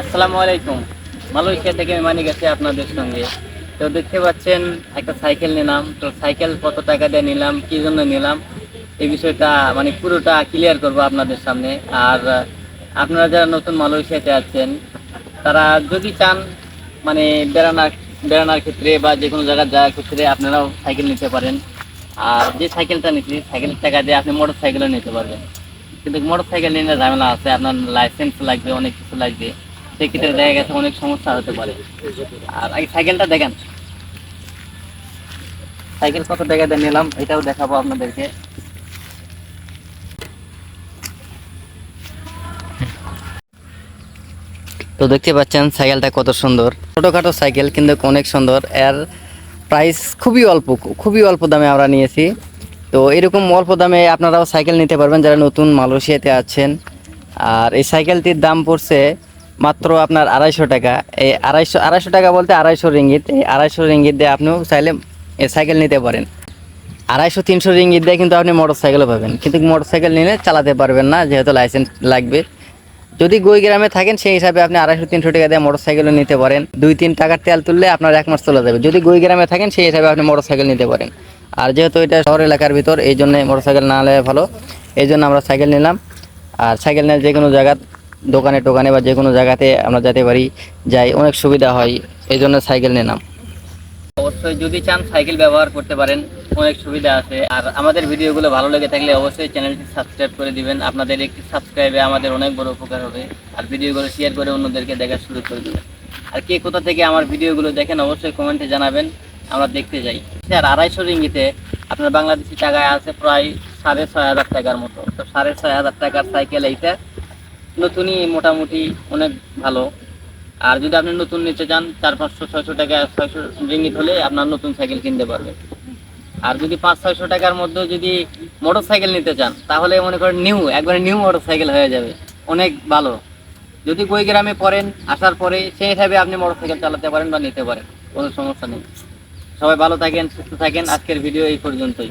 আসসালামু আলাইকুম। মালয়েশিয়া থেকে আমি আছি আপনাদের সঙ্গে। তো দেখতে পাচ্ছেন, একটা সাইকেল নিলাম। তো সাইকেল কত টাকা দিয়ে নিলাম, কি জন্য নিলাম, এই বিষয়টা মানে পুরোটা ক্লিয়ার করব আপনাদের সামনে। আর, আপনারা যারা নতুন মালয়েশিয়াতে আছেন, তারা যদি চান মানে বেড়ানোর বেড়ানোর ক্ষেত্রে বা যে কোনো জায়গায় যাওয়ার ক্ষেত্রে আপনারাও সাইকেল নিতে পারেন। আর যে সাইকেলটা নিচ্ছি, সাইকেলের টাকা দিয়ে আপনি মোটর সাইকেলও নিতে পারবেন। কিন্তু মোটর সাইকেল নিয়ে ঝামেলা আছে, আপনার লাইসেন্স লাগবে, অনেক কিছু লাগবে, সেক্ষেত্রে দেখা গেছে অনেক সমস্যা হতে পারে। আর এই সাইকেলটা দেখেন। সাইকেল কত টাকা দিয়ে নিলাম, এটাও দেখাবো আপনাদেরকে। তো দেখতে পাচ্ছেন, সাইকেলটা কত সুন্দর। ছোটোখাটো সাইকেল, কিন্তু অনেক সুন্দর। এর প্রাইস খুবই অল্প খুবই অল্প দামে আমরা নিয়েছি। তো এরকম অল্প দামে আপনারাও সাইকেল নিতে পারবেন যারা নতুন মালয়েশিয়াতে আছেন। আর এই সাইকেলটির দাম পড়ছে মাত্র আপনার আড়াইশো টাকা। এই আড়াইশো আড়াইশো টাকা বলতে আড়াইশো রিঙ্গিত। এই আড়াইশো রিঙ্গিত দিয়ে আপনিও চাইলে সাইকেল নিতে পারেন। আড়াইশো, তিনশো রিঙ্গিত দিয়ে কিন্তু আপনি মোটর সাইকেলও পাবেন। কিন্তু মোটর সাইকেল নিলে চালাতে পারবেন না, যেহেতু লাইসেন্স লাগবে। যদি গই গ্রামে থাকেন, সেই হিসাবে আপনি আড়াইশো, তিনশো টাকা দিয়ে মোটর সাইকেলও নিতে পারেন। দুই, তিন টাকার তেল তুললে আপনার এক মাস চলে যাবে। যদি গই গ্রামে থাকেন, সেই হিসাবে আপনি মোটর সাইকেল নিতে পারেন। আর যেহেতু এটা শহর এলাকার ভিতর, এই জন্য মোটর সাইকেল না হলে ভালো। এই জন্য আমরা সাইকেল নিলাম। আর সাইকেল নিয়ে যে কোনো জায়গা, দোকানে টোকানে বা যে কোনো জায়গাতে আমরা যেতে পারি, যাই, অনেক সুবিধা হয়, এই জন্য সাইকেল নিলাম। অবশ্যই যদি চান সাইকেল ব্যবহার করতে পারেন, অনেক সুবিধা আছে। আর আমাদের ভিডিওগুলো ভালো লেগে থাকলে অবশ্যই চ্যানেলটি সাবস্ক্রাইব করে দিবেন। আপনাদের একটি সাবস্ক্রাইবে আমাদের অনেক বড় উপকার হবে। আর ভিডিওগুলো শেয়ার করে অন্যদেরকে দেখার সুযোগ করে দেবেন। আর কে কোথা থেকে আমার ভিডিওগুলো দেখেন, অবশ্যই কমেন্টে জানাবেন। আমরা দেখতে যাই। স্যার, আড়াইশো রিঙ্গিতে আপনার বাংলাদেশি টাকায় আছে প্রায় সাড়ে ছয় হাজার টাকার মতো। তো সাড়ে ছয় হাজার টাকার সাইকেল এইটা নতুনই, মোটামুটি অনেক ভালো। আর যদি আপনি নতুন নিতে চান, চার পাঁচশো, ছয়শো টাকা, ছয়শো রিঙ্গিত হলে আপনার নতুন সাইকেল কিনতে পারবেন আর যদি পাঁচ, ছয়শো টাকার মধ্যে যদি মোটর সাইকেল নিতে চান, তাহলে মনে করেন নিউ, একবারে নিউ মোটর সাইকেল হয়ে যাবে। অনেক ভালো। যদি বই গ্রামে পড়েন, আসার পরে সেই হিসাবে আপনি মোটর সাইকেল চালাতে পারেন বা নিতে পারেন, কোনো সমস্যা নেই। সবাই ভালো থাকেন সুস্থ থাকেন। আজকের ভিডিও এই পর্যন্তই।